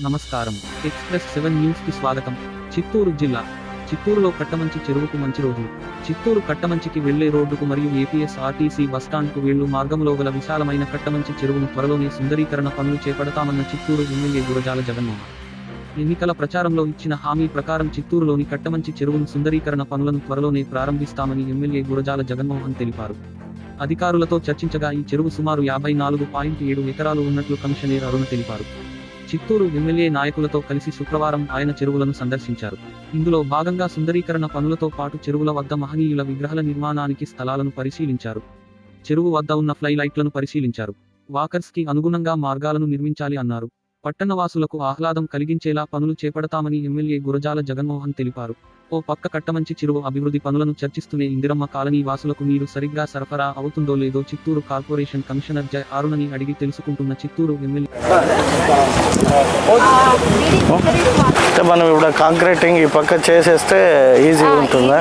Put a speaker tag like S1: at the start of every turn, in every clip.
S1: నమస్కారం. Express seven న్యూస్కి స్వాగతం. చిత్తూరు జిల్లా. చిత్తూరులో కట్టమంచి చెరువుకు మంచి రోజులు చిత్తూరు కట్టమంచికి వెళ్ళే రోడ్డుకు మరియు ఏపీఎస్ ఆర్టీసీ బస్టాండ్కు వెళ్ళు మార్గంలో గల విశాలమైన కట్టమంచి చెరువును త్వరలోనే సుందరీకరణ పనులు చేపడతామన్న చిత్తూరు ఎమ్మెల్యే గురజాల జగన్మోహన్. ఎన్నికల ప్రచారంలో ఇచ్చిన హామీ ప్రకారం చిత్తూరులోని కట్టమంచి చెరువును సుందరీకరణ పనులను త్వరలోనే ప్రారంభిస్తామని ఎమ్మెల్యే గురజాల జగన్మోహన్ తెలిపారు. అధికారులతో చర్చించగా ఈ చెరువు సుమారు యాభై నాలుగు పాయింట్ ఏడు ఎకరాలు ఉన్నట్లు కమిషనర్ అరుణ తెలిపారు. చిత్తూరు ఎమ్మెల్యే నాయకులతో కలిసి శుక్రవారం ఆయన చెరువులను సందర్శించారు. ఇందులో భాగంగా సుందరీకరణ పనులతో పాటు చెరువుల వద్ద మహనీయుల విగ్రహాల నిర్మాణానికి స్థలాలను పరిశీలించారు. చెరువు వద్ద ఉన్న ఫ్లైలైట్లను పరిశీలించారు. వాకర్స్కి అనుగుణంగా మార్గాలను నిర్మించాలి అన్నారు. పట్టణవాసులకు ఆహ్లాదం కలిగించేలా పనులు చేపడతామని ఎమ్మెల్యే గురజాల జగన్మోహన్ తెలిపారు. ఓ పక్క కట్టమంచి చెరువు అభివృద్ధి పనులను చర్చిస్తూనే ఇందిరమ్మ కాలనీ వాసులకు నీరు సరిగ్గా సరఫరా అవుతుందో లేదో చిత్తూరు కార్పొరేషన్ కమిషనర్ జయ అరుణని అడిగి తెలుసుకుంటున్న చిత్తూరు ఎమ్మెల్యే.
S2: మనం ఇప్పుడు కాంక్రీటింగ్ ఈ పక్క చేసేస్తే ఈజీ ఉంటుందా?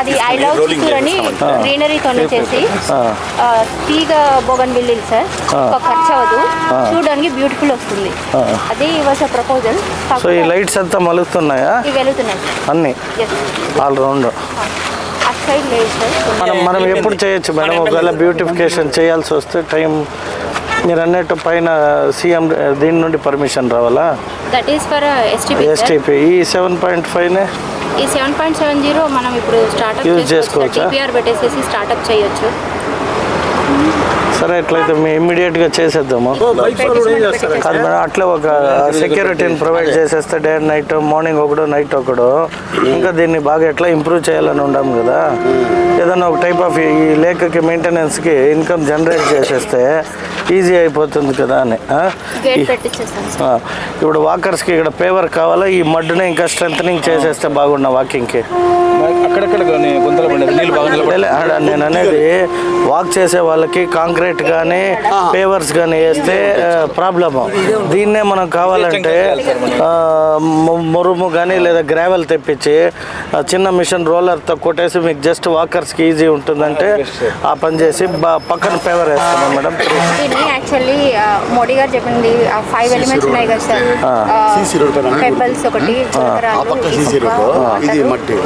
S3: అది ఐ లవ్ చిత్తూరు అని గ్రీనరీతో చేసి తీగ బోగన్ బిల్డింగ్ సార్. ఖర్చు అవ్వదు. చూడడానికి బ్యూటిఫుల్ వస్తుంది. అది వాజ్ ప్రపోజల్
S2: సో ఈ లైట్స్ అంతా మలుగుతున్నాయా? అన్ని?
S3: Yes.
S2: ఆల్ రౌండ్
S3: ఆ సైడ్ లేదు సార్
S2: మనం మనం ఎప్పుడు చేయొచ్చు మేడం? ఒకవేళ బ్యూటిఫికేషన్ చేయాల్సి వస్తే టైం మీరు అన్నట్టు పైన సీఎం దీని నుండి పర్మిషన్ రావాలా?
S3: That is for STP
S2: STP ఈ సెవెన్ పాయింట్ ఫైవ్నే?
S3: ఈ సెవెన్ పాయింట్ సెవెన్ జీరో మనం ఇప్పుడు స్టార్ట్అప్
S2: Use చేసుకోవచ్చా?
S3: పెట్టేసేసి స్టార్ట్అప్ చేయొచ్చు.
S2: సరే ఎట్లయితే మేము ఇమ్మీడియట్గా చేసేద్దాము. కాదు మేడం అట్లే ఒక సెక్యూరిటీని ప్రొవైడ్ చేసేస్తే డే అండ్ నైట్ మార్నింగ్ ఒకడు నైట్ ఒకడు. ఇంకా దీన్ని బాగా ఎట్లా ఇంప్రూవ్ చేయాలని ఉండాం కదా. ఏదైనా ఒక టైప్ ఆఫ్ ఈ లేక్కి మెయింటెనెన్స్కి ఇన్కమ్ జనరేట్ చేసేస్తే ఈజీ అయిపోతుంది కదా అని ఇప్పుడు వాకర్స్కి ఇక్కడ పేవర్ కావాలా? ఈ మడ్డుని ఇంకా స్ట్రెంగ్ చేసేస్తే బాగున్నా వాకింగ్కి
S4: అక్కడక్కడ
S2: నేను అనేది వాక్ చేసే వాళ్ళకి కాంక్రీట్ కానీ పేవర్స్ కానీ వేస్తే ప్రాబ్లమ్ దీన్నే మనం కావాలంటే మురుము కానీ లేదా గ్రావెల్ తెప్పించి చిన్న మిషన్ రోలర్తో కొట్టేసి మీకు జస్ట్ వాకర్స్కి ఈజీ ఉంటుందంటే ఆ పని చేసి పక్కన పేవర్ వేస్తున్నాం మేడం.
S3: యాక్చువల్లీ మోడీ గారు చెప్పింది ఫైవ్ ఎలిమెంట్స్ ఉన్నాయి కదా సార్. పెబల్స్ ఒకటి.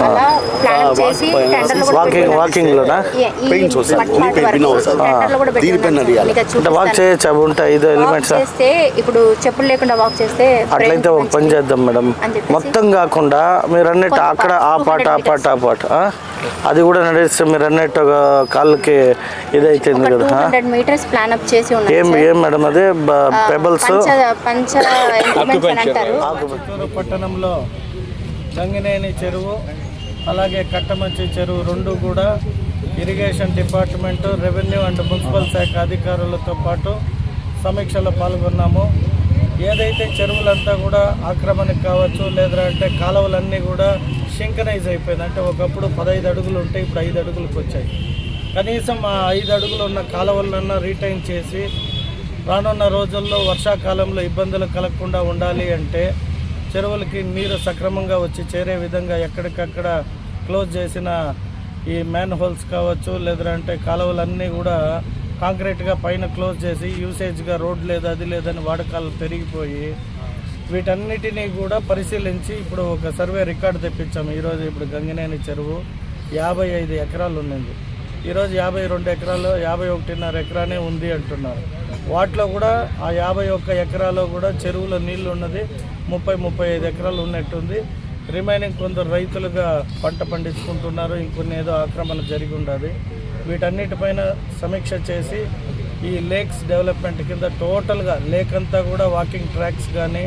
S3: అలా ప్లాన్ చేసి
S2: వాకింగ్ వాక్. చేయొచ్చు ఐదు ఎలిమెంట్స్
S3: చేస్తే ఇప్పుడు చెప్పులు లేకుండా వాక్ చేస్తే
S2: అట్లయితే ఒక పని చేద్దాం మేడం. మొత్తం కాకుండా మీరు అన్నట్టు అక్కడ ఆ
S3: 200
S2: పాట ఆ పాట ఆ పాట ఆ? అది కూడా నడిస్తే మీరు అన్నట్టు ఒక కాళ్ళకి ఇదైతుంది కదా
S3: మీటర్స్ ప్లాన్ అప్ చేసి
S2: ఏం. ఏం మేడం అదే?
S3: ఆ,
S2: పెబల్స్ పట్టణంలో గంగినేని చెరువు అలాగే కట్టమంచి చెరువు రెండు కూడా irrigation department revenue and municipal శాఖ అధికారులతో పాటు సమీక్షలో పాల్గొన్నాము. ఏదైతే చెరువులంతా కూడా ఆక్రమణకు కావచ్చు లేదంటే కాలువలన్నీ కూడా షింకనైజ్ అయిపోయింది. అంటే ఒకప్పుడు పదహైదు అడుగులు ఉంటే ఇప్పుడు ఐదు అడుగులకు వచ్చాయి. కనీసం ఆ ఐదు అడుగులు ఉన్న కాలువలన్నా రీటైన్ చేసి రానున్న రోజుల్లో వర్షాకాలంలో ఇబ్బందులు కలగకుండా ఉండాలి అంటే చెరువులకి నీరు సక్రమంగా వచ్చి చేరే విధంగా ఎక్కడికక్కడ క్లోజ్ చేసిన ఈ మ్యాన్ హోల్స్ కావచ్చు లేదంటే కాలువలన్నీ కూడా కాంక్రీట్గా పైన క్లోజ్ చేసి యూసేజ్గా రోడ్ లేదు అది లేదని వాడకాలు పెరిగిపోయి వీటన్నిటినీ కూడా పరిశీలించి ఇప్పుడు ఒక సర్వే రికార్డు తెప్పించాము. ఈరోజు ఇప్పుడు గంగినేని చెరువు యాభై ఐదు ఎకరాలు ఉన్నది ఈరోజు యాభై రెండు ఎకరాలు యాభై ఒకటిన్నర ఎకరానే ఉంది అంటున్నారు. వాటిలో కూడా ఆ యాభై ఒక్క ఎకరాలో కూడా చెరువులో నీళ్ళు ఉన్నది ముప్పై ముప్పై ఐదు ఎకరాలు ఉన్నట్టుంది. రిమైనింగ్ కొందరు రైతులుగా పంట పండించుకుంటున్నారు ఇంకొన్ని ఏదో ఆక్రమణ జరిగి ఉండదు. వీటన్నిటిపైన సమీక్ష చేసి ఈ లేక్స్ డెవలప్మెంట్ కింద టోటల్గా లేక్ అంతా కూడా వాకింగ్ ట్రాక్స్ కానీ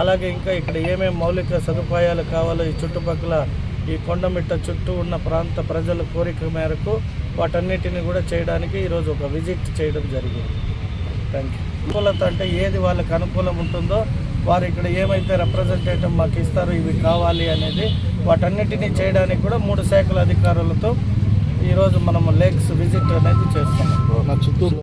S2: అలాగే ఇంకా ఇక్కడ ఏమేమి మౌలిక సదుపాయాలు కావాలో ఈ చుట్టుపక్కల ఈ కొండమిట్ట చుట్టూ ఉన్న ప్రాంత ప్రజల కోరిక మేరకు వాటన్నిటిని కూడా చేయడానికి ఈరోజు ఒక విజిట్ చేయడం జరిగింది. థ్యాంక్ యూ అనుకూలత అంటే ఏది వాళ్ళకి అనుకూలం ఉంటుందో వారు ఇక్కడ ఏమైతే రిప్రజెంటేటివ్ మాకు ఇస్తారో ఇవి కావాలి అనేది వాటన్నిటినీ చేయడానికి కూడా మూడు శాఖల అధికారులతో ఈరోజు మనము లేక్స్ విజిట్ అనేది చేస్తున్నాం.
S5: నా చిత్తూరు